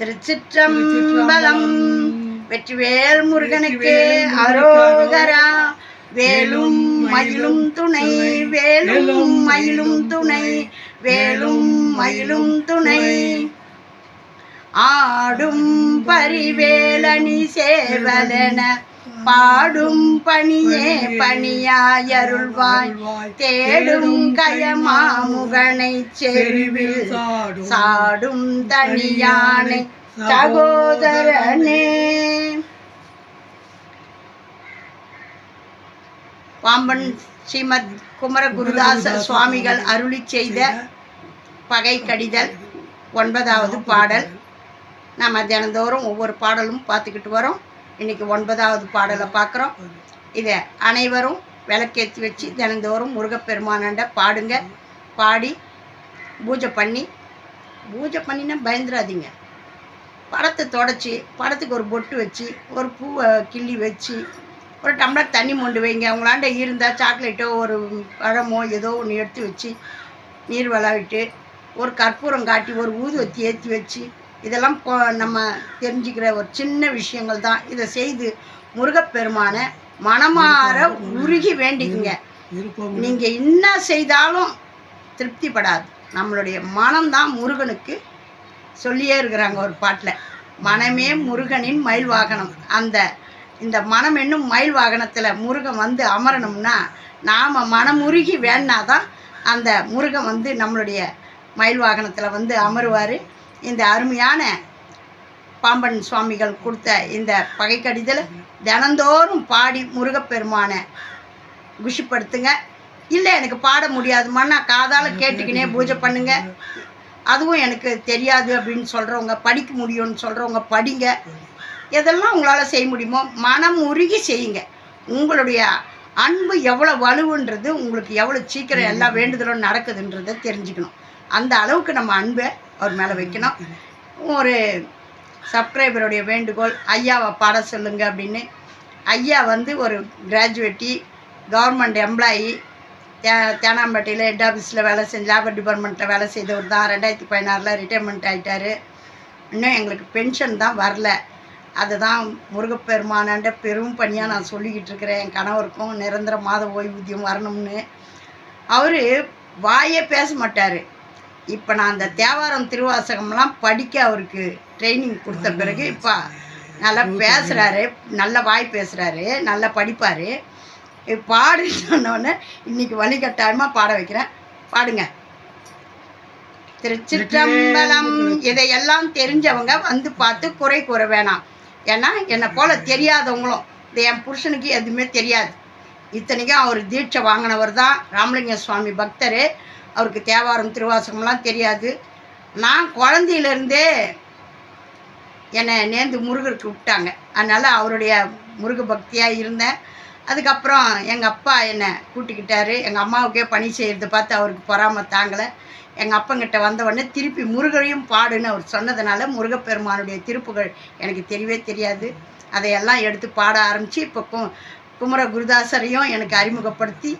திருச்சிற்றம்பலம். வெற்றிவேல் முருகனுக்கு அரோகரா. வேலும் மயிலும் துணை. வேலும் மயிலும் துணை. வேலும் மயிலும் துணை. ஆடும் பரிவேலணி சேவலன. பாடும் பணியே பணியாயருள்வாய். தேடும் கயமாமுகனை செருவில் சாடும் தனியானை சகோதரனே. பாம்பன் ஸ்ரீமத் குமர குருதாச சுவாமிகள் அருளி செய்த பகை கடிதல் ஒன்பதாவது பாடல். நம்ம தினந்தோறும் ஒவ்வொரு பாடலும் பார்த்துக்கிட்டு வரோம். இன்னைக்கு ஒன்பதாவது பாடலை பார்க்குறோம். இதை அனைவரும் விளக்கேற்றி வச்சு தினந்தோறும் முருகப்பெருமானாண்ட பாடுங்க. பாடி பூஜை பண்ணி பூஜை பண்ணினா பயந்துடாதீங்க படத்தை தொடச்சி படத்துக்கு ஒரு பொட்டு வச்சு ஒரு பூவை கிள்ளி வச்சு ஒரு டம்ளர் தண்ணி மொண்டு வைங்க. உங்களாண்ட இருந்தால் சாக்லேட்டோ ஒரு பழமோ ஏதோ ஒன்று எடுத்து வச்சு நீர் விளாவிட்டு ஒரு கற்பூரம் காட்டி ஒரு ஊதுவத்தி ஏற்றி வச்சு இதெல்லாம் நம்ம தெரிஞ்சுக்கிற ஒரு சின்ன விஷயங்கள் தான். இதை செய்து முருகப்பெருமானை மனமாற உருகி வேண்டிக்குங்க. நீங்கள் என்ன செய்தாலும் திருப்திப்படாது. நம்மளுடைய மனம்தான் முருகனுக்கு சொல்லியே இருக்கிறாங்க ஒரு பாட்டில். மனமே முருகனின் மயில் வாகனம். அந்த இந்த மனம் என்னும் மயில் வாகனத்தில் முருகன் வந்து அமரணும்னா நாம் மனமுருகி வேணாதான் அந்த முருகன் வந்து நம்மளுடைய மயில் வாகனத்தில் வந்து அமருவார். இந்த அருமையான பாம்பன் சுவாமிகள் கொடுத்த இந்த பகைக்கடிதலை தினந்தோறும் பாடி முருகப்பெருமானை குஷிப்படுத்துங்க. இல்லை எனக்கு பாட முடியாதுமா நான் காதால் கேட்டுக்கினே பூஜை பண்ணுங்க. அதுவும் எனக்கு தெரியாது அப்படின்னு சொல்கிறவங்க படிக்க முடியும்னு சொல்கிறவங்க படிங்க. எதெல்லாம் உங்களால் செய்ய முடியுமோ மனம் உருகி செய்யுங்க. உங்களுடைய அன்பு எவ்வளோ வலுவுன்றது உங்களுக்கு எவ்வளோ சீக்கிரம் எல்லா வேண்டுதலும் நடக்குதுன்றதை தெரிஞ்சுக்கணும். அந்த அளவுக்கு நம்ம அன்பை அவர் மேலே வைக்கணும். ஒரு சப்ஸ்கிரைபருடைய வேண்டுகோள் ஐயாவை பாட சொல்லுங்க அப்படின்னு. ஐயா வந்து ஒரு கிராஜுவேட்டி கவர்மெண்ட் எம்ப்ளாயி தே தேனாம்பேட்டையில் ஹெட் ஆஃபீஸில் வேலை செஞ்சு லேபர் டிபார்ட்மெண்ட்டில் வேலை செய்தவர் தான். ரெண்டாயிரத்தி பதினாறில் ரிட்டைர்மெண்ட் ஆகிட்டாரு இன்னும் எங்களுக்கு பென்ஷன் தான் வரல. அதுதான் முருகப்பெருமானாண்ட பெரும் பணியாக நான் சொல்லிக்கிட்டு இருக்கிறேன். என் கணவருக்கும் நிரந்தர மாத ஓய்வூதியம் வரணும்னு. அவர் வாயே பேச மாட்டார். இப்போ நான் அந்த தேவாரம் திருவாசகம்லாம் படிக்க அவருக்கு ட்ரைனிங் கொடுத்த பிறகு இப்போ நல்லா பேசுகிறாரு நல்ல வாய் பேசுகிறாரு நல்லா படிப்பார். பாடு சொன்னோடனே இன்னைக்கு வழிகட்டாயமாக பாட வைக்கிறேன். பாடுங்க. திருச்சிற்றம்பலம். இதையெல்லாம் தெரிஞ்சவங்க வந்து பார்த்து குறை கூற வேணாம். ஏன்னா என்னை போல தெரியாதவங்களும் இந்த என் புருஷனுக்கு எதுவுமே தெரியாது. இத்தனைக்கும் அவர் தீட்சை வாங்கினவர் தான் ராமலிங்க சுவாமி பக்தர். அவருக்கு தேவாரம் திருவாசகம்லாம் தெரியாது. நான் குழந்தையிலேருந்தே என்னை நேர்ந்து முருகருக்கு விட்டாங்க. அதனால் அவருடைய முருக பக்தியாக இருந்தேன். அதுக்கப்புறம் எங்கள் அப்பா என்னை கூட்டிக்கிட்டாரு. எங்கள் அம்மாவுக்கே பணி செய்கிறத பார்த்து அவருக்கு பொறாம தாங்கலை. எங்கள் அப்பங்கிட்ட வந்த உடனே திருப்பி முருகரையும் பாடுன்னு அவர் சொன்னதுனால முருகப்பெருமானுடைய திருப்புகள் எனக்கு தெரியவே தெரியாது. அதையெல்லாம் எடுத்து பாட ஆரம்பித்து இப்போ கு குமர குருதாசரையும் எனக்கு அறிமுகப்படுத்தி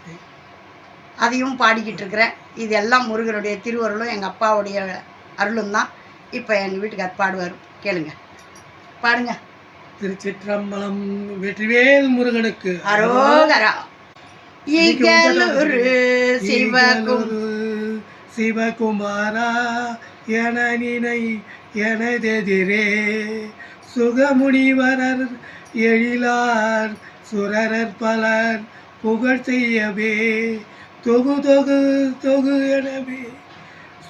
அதையும் பாடிக்கிட்டு இருக்கிறேன். இது எல்லாம் முருகனுடைய திருவருளும் எங்கள் அப்பாவுடைய அருளும் தான் இப்போ எங்கள் வீட்டுக்கார் பாடுவார். கேளுங்க. பாடுங்க. திருச்சிற்றம்பலம் வெற்றிவேல் முருகனுக்கு. அரோகரா. இகலூரு சிவகுமாரா என நினை எனதெதிரே. சுகமுனிவரர் எழிலார் சுரரர் பலர் புகழ் செய்யவே. தொகு தொகு தொகு எனவே.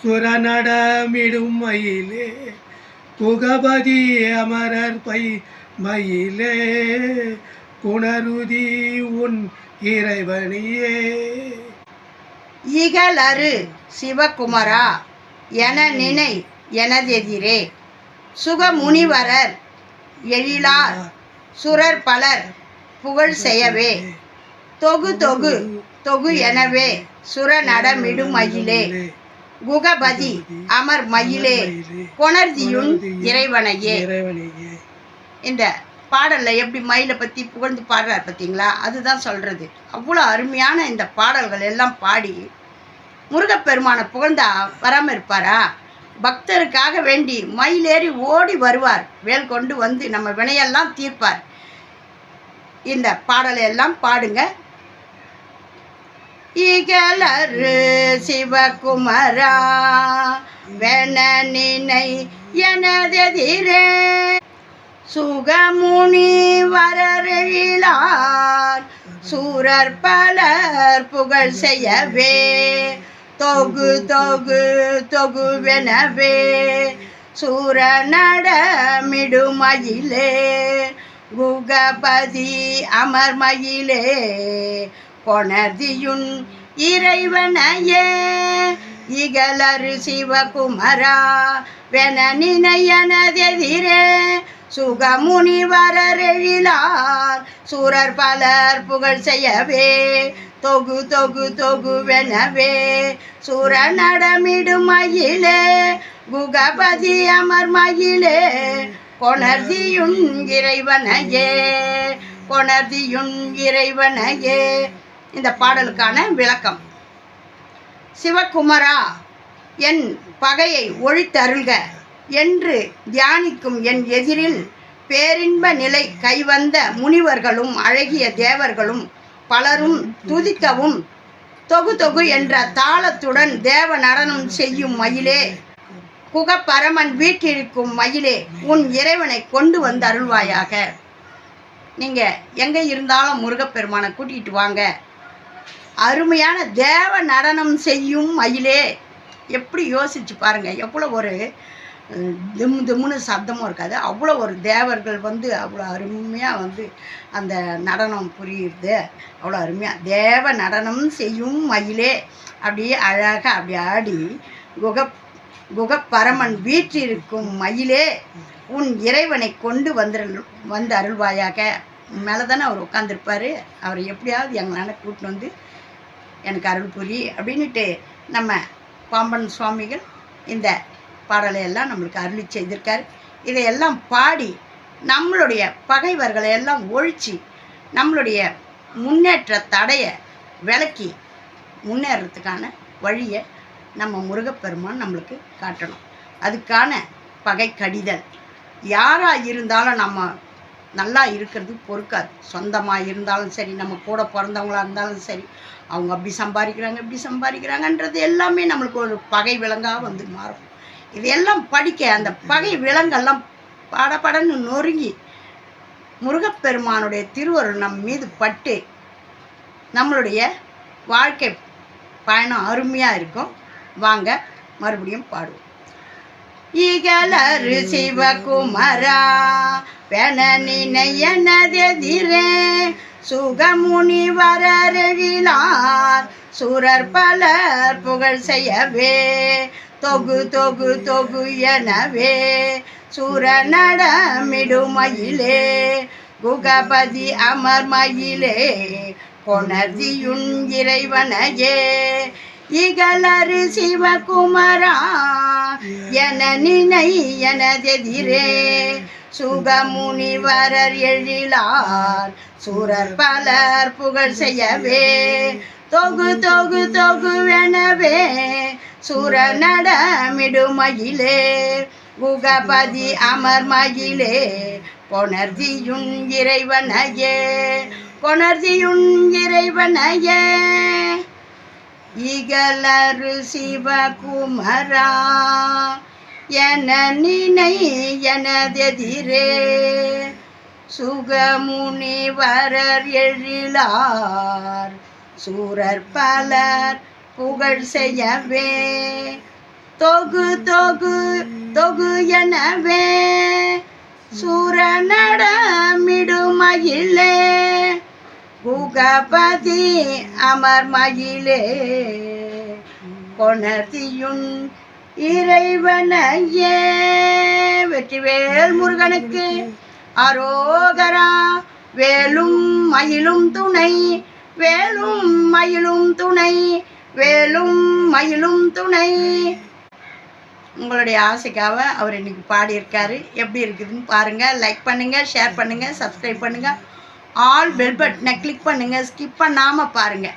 சுரநடமிடும் மயிலே. புகபதி அமரர் பை மயிலே குணருதி உன் இறைவனியே. இகலரு சிவகுமரா என நினை எனதெதிரே. சுகமுனிவரர் எழிலார் சுரர் பலர் புகழ் செய்யவே. தொகு தொகு தொகு எனவே சுர நடமிடும் மயிலே. குகபதி அமர் மயிலே கொணர்தியுன் இறைவனையே. இந்த பாடலில் எப்படி மயிலை பற்றி புகழ்ந்து பாடுறார் பார்த்தீங்களா அதுதான் சொல்கிறது அவ்வளோ அருமையான இந்த பாடல்கள் எல்லாம் பாடி முருகப்பெருமானை புகழ்ந்தா வராமல் இருப்பாரா? பக்தருக்காக வேண்டி மயிலேறி ஓடி வருவார். வேல் கொண்டு வந்து நம்ம வினையெல்லாம் தீர்ப்பார். இந்த பாடலை எல்லாம் பாடுங்க. இகலரு சிவகுமரா வெனனினை எனதெதிரே. சுகமுனி வரரெழிலார் சூரர் பலர் புகழ் செய்யவே. தொகு தொகு தொகுவெனவே சூர நடமிடுமயிலே குகபதி அமர்மயிலே கொணர்தியுன் இறைவனையே இகலரு சிவகுமரா வென நினையனதெதிரே சுகமுனி வரரெழிலார் சூரர் பலர் புகழ் செய்யவே தொகு தொகு தொகுவெனவே சூர நடமிடும் மயிலே குகபதி அமர் மயிலே கொணர்தியுன் இறைவனையே கொணர்தியுன் இறைவனையே இந்த பாடலுக்கான விளக்கம். சிவகுமரா என் பகையை ஒழித்தருள்க. என்று தியானிக்கும் என் எதிரில் பேரின்ப நிலை கைவந்த முனிவர்களும் அழகிய தேவர்களும் பலரும் துதிக்கவும் தொகு தொகு என்ற தாளத்துடன் தேவ நடனம் செய்யும் மயிலே குகப்பரமன் வீட்டிருக்கும் மயிலே உன் இறைவனை கொண்டு வந்து அருள்வாயாக. நீங்கள் எங்கே இருந்தாலும் முருகப்பெருமானை கூட்டிகிட்டு வாங்க. அருமையான தேவ நடனம் செய்யும் மயிலே. எப்படி யோசிச்சு பாருங்க எவ்வளோ ஒரு திம் திம்னு சப்தமும் இருக்காது. அவ்வளோ ஒரு தேவர்கள் வந்து அவ்வளோ அருமையாக வந்து அந்த நடனம் புரியுது. அவ்வளோ அருமையாக தேவ நடனம் செய்யும் மயிலே. அப்படியே அழகாக அப்படி ஆடி குக குகப்பரமன் வீற்றிருக்கும் மயிலே உன் இறைவனை கொண்டு வந்துரு வந்து அருள்வாயாக. மேலே தானே அவர் உட்காந்துருப்பார் அவர் எப்படியாவது எங்களால் கூட்டின்னு வந்து எனக்கு அருள் புரி அப்படின்னுட்டு நம்ம பாம்பன் சுவாமிகள் இந்த பாடலை எல்லாம் நம்மளுக்கு அருளி செய்திருக்காரு. இதையெல்லாம் பாடி நம்மளுடைய பகைவர்களை எல்லாம் ஒழிச்சு நம்மளுடைய முன்னேற்ற தடையை விளக்கி முன்னேறத்துக்கான வழியை நம்ம முருகப்பெருமான் நம்மளுக்கு காட்டணும். அதுக்கான பகை கடிதல் யாராக இருந்தாலும் நம்ம நல்லா இருக்கிறது பொறுக்காது. சொந்தமாக இருந்தாலும் சரி நம்ம கூட பிறந்தவங்களா இருந்தாலும் சரி அவங்க அப்படி சம்பாதிக்கிறாங்க இப்படி சம்பாதிக்கிறாங்கன்றது எல்லாமே நம்மளுக்கு ஒரு பகை விலங்காக வந்து மாறும். இதையெல்லாம் படிக்க அந்த பகை விலங்கெல்லாம் படபடன்னு நொறுங்கி முருகப்பெருமானுடைய திருவருள் நம் மீது பட்டு நம்மளுடைய வாழ்க்கை பயணம் அருமையாக இருக்கும். வாங்க மறுபடியும் பாடுவோம். இகலரு சிவகுமரா பெண நினையனதெதிரே சுகமுனி வரரெழிலார் சூரர் பலர் புகழ் செய்யவே தொகு தொகு தொகு எனவே சூர நடமிடுமயிலே குகபதி அமர் மயிலே கொணர்தியுன் இறைவனையே இகலரு சிவகுமரா என நினை எனதெதிரே. சுகமுனிவரர் எழிலார் சூரர் பலர் புகழ் செய்யவே. தொகு தொகு தொகுவெனவே சூர நடமிடுமயிலே. குகபதி அமர் மயிலே கொணர்தியுன் இறைவனையே. கொணர்தியுன் இறைவனையே. இகலரு சிவகுமரா என நினை எனதெதிரே. சுகமுனி வரர் எழிலார் சூரர் பலர் புகழ் செய்யவே. தொகு தொகு தொகு எனவே சூர நடமிடுமயிலே. குகபதி அமர் மயிலே கொணர்த்தியுன் இறைவனையே வெற்றிவேல் முருகனுக்கு அரோகரா வேலும் மயிலும் துணை வேலும் மயிலும் துணை வேலும் மயிலும் துணை. உங்களுடைய ஆசைக்காக அவர் இன்னைக்கு பாடியிருக்காரு. எப்படி இருக்குதுன்னு பாருங்கள் லைக் பண்ணுங்கள் ஷேர் பண்ணுங்கள் சப்ஸ்கிரைப் பண்ணுங்கள் ஆல் பெல் பட்டனை கிளிக் பண்ணுங்கள் ஸ்கிப் பண்ணாமல் பாருங்கள்